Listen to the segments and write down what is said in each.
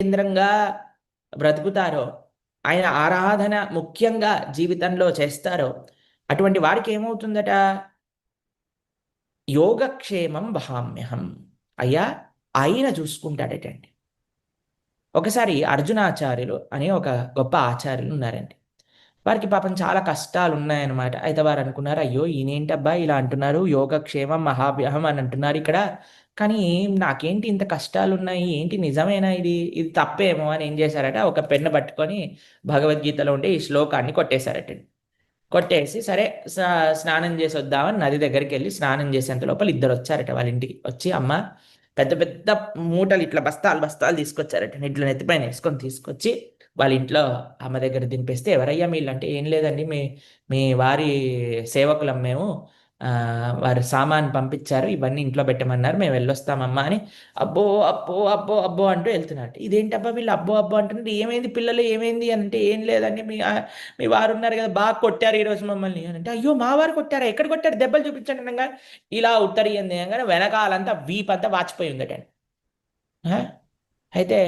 కేంద్రంగా బ్రతుకుతారో ఆయన ఆరాధన ముఖ్యంగా జీవితంలో చేస్తారో అటువంటి వారికి ఏమవుతుందట? యోగక్షేమం భామ్యహం అయ్యా ఆయన చూసుకుంటాడటండి. ఒకసారి అర్జునాచార్యులు అనే ఒక గొప్ప ఆచార్యులు ఉన్నారండి. వారికి పాపం చాలా కష్టాలు ఉన్నాయన్నమాట అయితే వారు అనుకున్నారు అయ్యో ఈయనేంటబ్బా ఇలా అంటున్నారు? యోగక్షేమం మహావ్యహం అని అంటున్నారు ఇక్కడ. కానీ నాకేంటి ఇంత కష్టాలు ఉన్నాయి ఏంటి నిజమేనా ఇది? ఇది తప్పేమో అని ఏం చేశారట? ఒక పెన్ను పట్టుకొని భగవద్గీతలో ఉండే ఈ శ్లోకాన్ని కొట్టేశారట కొట్టేసి సరే స్నానం చేసి వద్దామని నది దగ్గరికి వెళ్ళి స్నానం చేసేంత లోపల ఇద్దరు వచ్చారట వాళ్ళ ఇంటికి. వచ్చి అమ్మ పెద్ద పెద్ద మూటలు ఇట్లా బస్తాలు బస్తాలు తీసుకొచ్చారట ఇట్లా నెత్తిపైన వేసుకొని తీసుకొచ్చి వాళ్ళ ఇంట్లో అమ్మ దగ్గర దింపేస్తే ఎవరయ్యా వీళ్ళు అంటే ఏం లేదండి. మీ మీ వారి సేవకులం మేము. వారు సామాన్ పంపించారు. ఇవన్నీ ఇంట్లో పెట్టమన్నారు. మేము వెళ్ళొస్తామమ్మా అని అబ్బో అబ్బో అబ్బో అబ్బో అంటూ వెళ్తున్నట్టు ఇదేంటబ్బా వీళ్ళు అబ్బో అబ్బో అంటున్నారు. ఏమైంది పిల్లలు? ఏమైంది? అని అంటే ఏం లేదండి. మీ మీ వారు ఉన్నారు కదా బాగా కొట్టారు ఈరోజు మమ్మల్ని. అని అంటే అయ్యో మా వారు కొట్టారా? ఎక్కడ కొట్టారు? దెబ్బలు చూపించండి అనగా. ఇలా ఉత్తరీయంది అనగానే వెనకాలంతా వీపంతా వాచిపోయి ఉందట అయితే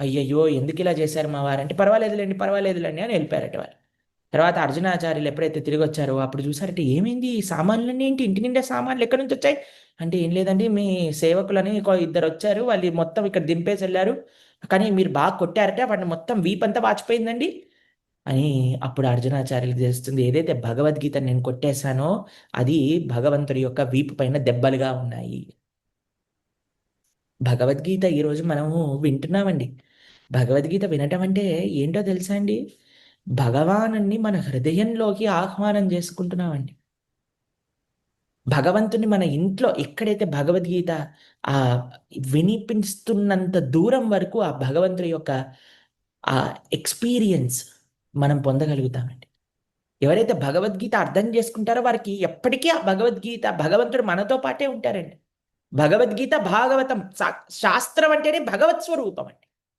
అయ్యయ్యో! ఎందుకు ఇలా చేశారు మా వారు అంటే పర్వాలేదులేండి పర్వాలేదులేండి అని వెళ్ళిపోయారట వాళ్ళు. తర్వాత అర్జునాచార్యులు ఎప్పుడైతే తిరిగి వచ్చారో అప్పుడు చూసారంటే ఏమైంది? ఈ సామాన్లన్నీ ఏంటి? ఇంటి నిండా సామాన్లు ఎక్కడి నుంచి వచ్చాయి? అంటే ఏం లేదండి మీ సేవకులని ఇద్దరు వచ్చారు వాళ్ళు మొత్తం ఇక్కడ దింపేసి వెళ్ళారు. కానీ మీరు బాగా కొట్టారట వాటిని మొత్తం వీపంతా వాచిపోయిందండి. అని అప్పుడు అర్జునాచార్యులు తెలుస్తుంది ఏదైతే భగవద్గీత నేను కొట్టేశానో అది భగవంతుడి యొక్క వీపు పైన దెబ్బలుగా ఉన్నాయి. భగవద్గీత ఈరోజు మనము వింటున్నామండి. భగవద్గీత వినటం అంటే ఏంటో తెలుసా అండి? భగవానుణ్ణి మన హృదయంలోకి ఆహ్వానం చేసుకుంటున్నామండి. భగవంతుని మన ఇంట్లో ఎక్కడైతే భగవద్గీత ఆ వినిపిస్తున్నంత దూరం వరకు ఆ భగవంతుడి యొక్క ఆ ఎక్స్పీరియన్స్ మనం పొందగలుగుతామండి. ఎవరైతే భగవద్గీత అర్థం చేసుకుంటారో వారికి ఎప్పటికీ ఆ భగవద్గీత భగవంతుడు మనతో పాటే ఉంటారండి. భగవద్గీత భాగవతం శాస్త్రం అంటేనే భగవత్ స్వరూపం అండి.